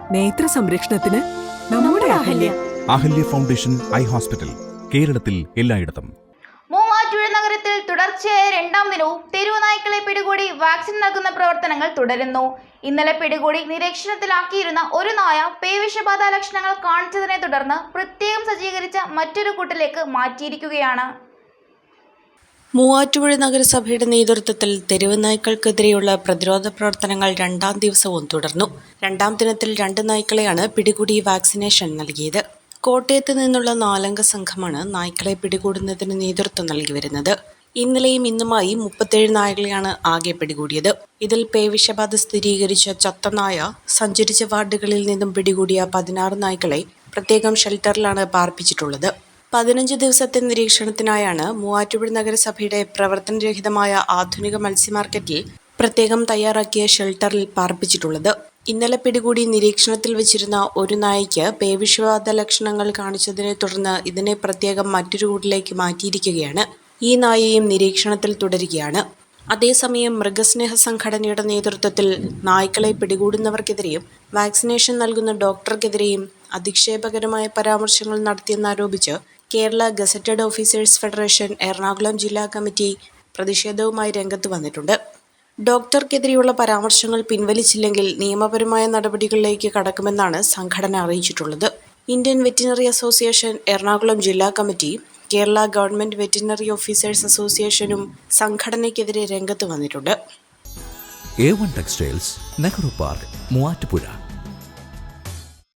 നേത്ര സംരക്ഷണത്തിന് നമ്മുടെ Ahalya. Ahalya. Foundation eye hospital കേരളത്തിൽ എല്ലായിടത്തും. മൂവാറ്റുഴ നഗരത്തിൽ തുടർച്ചയായ രണ്ടാം ദിനവും തെരുവുനായ്ക്കളെ പിടികൂടി വാക്സിൻ നൽകുന്ന പ്രവർത്തനങ്ങൾ തുടരുന്നു. ഇന്നലെ പിടികൂടി നിരീക്ഷണത്തിലാക്കിയിരുന്ന ഒരു നായ പേവിഷബാധ ലക്ഷണങ്ങൾ കാണിച്ചതിനെ തുടർന്ന് പ്രത്യേകം സജ്ജീകരിച്ച മറ്റൊരു കൂട്ടിലേക്ക് മാറ്റിയിരിക്കുകയാണ്. മൂവാറ്റുപുഴ നഗരസഭയുടെ നേതൃത്വത്തിൽ തെരുവ് നായ്ക്കൾക്കെതിരെയുള്ള പ്രതിരോധ പ്രവർത്തനങ്ങൾ രണ്ടാം ദിവസവും തുടർന്നു. രണ്ടാം ദിനത്തിൽ രണ്ട് നായ്ക്കളെയാണ് പിടികൂടി വാക്സിനേഷൻ നൽകിയത്. കോട്ടയത്ത് നിന്നുള്ള നാലംഗ സംഘമാണ് നായ്ക്കളെ പിടികൂടുന്നതിന് നേതൃത്വം നൽകി വരുന്നത്. ഇന്നലെയും ഇന്നുമായി മുപ്പത്തേഴ് നായകളെയാണ് ആകെ പിടികൂടിയത്. ഇതിൽ പേവിഷബാധ സ്ഥിരീകരിച്ച ചത്തനായ സഞ്ചരിച്ച വാർഡുകളിൽ നിന്നും പിടികൂടിയ പതിനാറ് നായ്ക്കളെ പ്രത്യേകം ഷെൽട്ടറിലാണ് പാർപ്പിച്ചിട്ടുള്ളത്. പതിനഞ്ച് ദിവസത്തെ നിരീക്ഷണത്തിനായാണ് മൂവാറ്റുപുഴ നഗരസഭയുടെ പ്രവർത്തനരഹിതമായ ആധുനിക മത്സ്യമാർക്കറ്റിൽ പ്രത്യേകം തയ്യാറാക്കിയ ഷെൽട്ടറിൽ പാർപ്പിച്ചിട്ടുള്ളത്. ഇന്നലെ പിടികൂടി നിരീക്ഷണത്തിൽ വെച്ചിരുന്ന ഒരു നായയ്ക്ക് പേവിഷവാദ ലക്ഷണങ്ങൾ കാണിച്ചതിനെ തുടർന്ന് ഇതിനെ പ്രത്യേകം മറ്റൊരു കൂട്ടിലേക്ക് മാറ്റിയിരിക്കുകയാണ്. ഈ നായയും നിരീക്ഷണത്തിൽ തുടരുകയാണ്. അതേസമയം മൃഗസ്നേഹ സംഘടനയുടെ നേതൃത്വത്തിൽ നായ്ക്കളെ പിടികൂടുന്നവർക്കെതിരെയും വാക്സിനേഷൻ നൽകുന്ന ഡോക്ടർക്കെതിരെയും അധിക്ഷേപകരമായ പരാമർശങ്ങൾ നടത്തിയെന്നാരോപിച്ച് Kerala gazetted officers federation Ernakulam ജില്ലാ കമ്മിറ്റി പ്രതിഷേധവുമായി രംഗത്ത് വന്നിട്ടുണ്ട്. ഡോക്ടർക്കെതിരെയുള്ള പരാമർശങ്ങൾ പിൻവലിച്ചില്ലെങ്കിൽ നിയമപരമായ നടപടികളിലേക്ക് കടക്കുമെന്നാണ് സംഘടന അറിയിച്ചിട്ടുള്ളത്. ഇന്ത്യൻ വെറ്റിനറി അസോസിയേഷൻ എറണാകുളം ജില്ലാ committee Kerala government veterinary officers അസോസിയേഷനും സംഘടനയ്ക്കെതിരെ രംഗത്ത് വന്നിട്ടുണ്ട്. Textiles Nehru park Muvattupuzha.